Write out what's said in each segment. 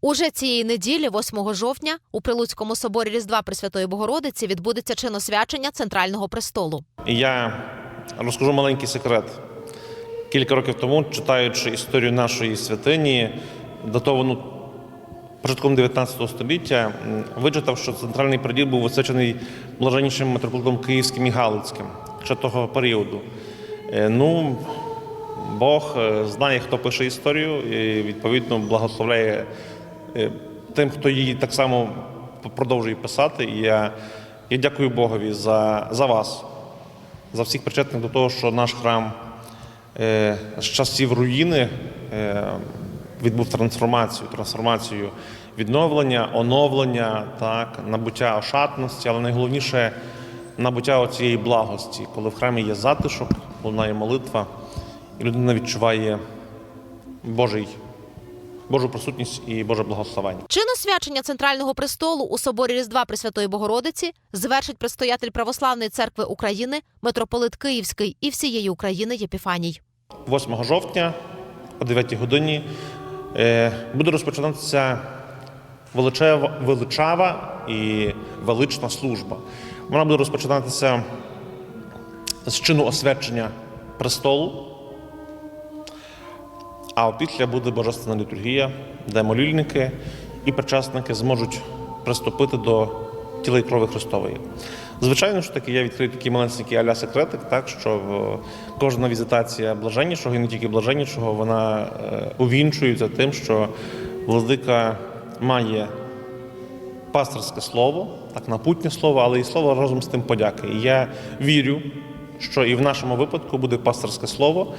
Уже цієї неділі, 8 жовтня, у Прилуцькому соборі Різдва Пресвятої Богородиці відбудеться чиносвячення центрального престолу. Я розкажу маленький секрет. Кілька років тому, читаючи історію нашої святині, датовану початком 19 століття, вичитав, що центральний приділ був височений блаженнішим митрополитом Київським і Галицьким ще того періоду. Е, Ну, Бог е, знає, хто пише історію, і відповідно благословляє тим, хто її так само продовжує писати. І я, я дякую Богові за, за вас, за всіх причетних до того, що наш храм е, з часів руїни е, відбув трансформацію, трансформацію відновлення, оновлення, так, набуття ошатності, але найголовніше набуття цієї благості, коли в храмі є затишок, лунає молитва, і людина відчуває Божий, Божу присутність і Боже благословення. Чиносвячення центрального престолу у соборі Різдва Пресвятої Богородиці звершить предстоятель Православної церкви України, митрополит Київський і всієї України Єпіфаній. 8 жовтня о 9 годині е, буде розпочинатися величава і велична служба. Вона буде розпочинатися з чину освячення престолу, а опісля буде божественна літургія, де молільники і причасники зможуть приступити до тіла і крові Христової. Звичайно ж таки, я відкрию такий маленький аля секретик, так що кожна візитація блаженнішого і не тільки блаженнішого, вона е, увінчується тим, що владика має пасторське слово, так напутнє слово, але і слово разом з тим подяки. І я вірю, що і в нашому випадку буде пасторське слово,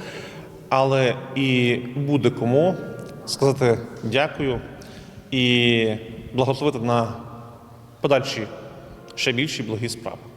але і буде кому сказати дякую і благословити на подальші ще більші благі справи.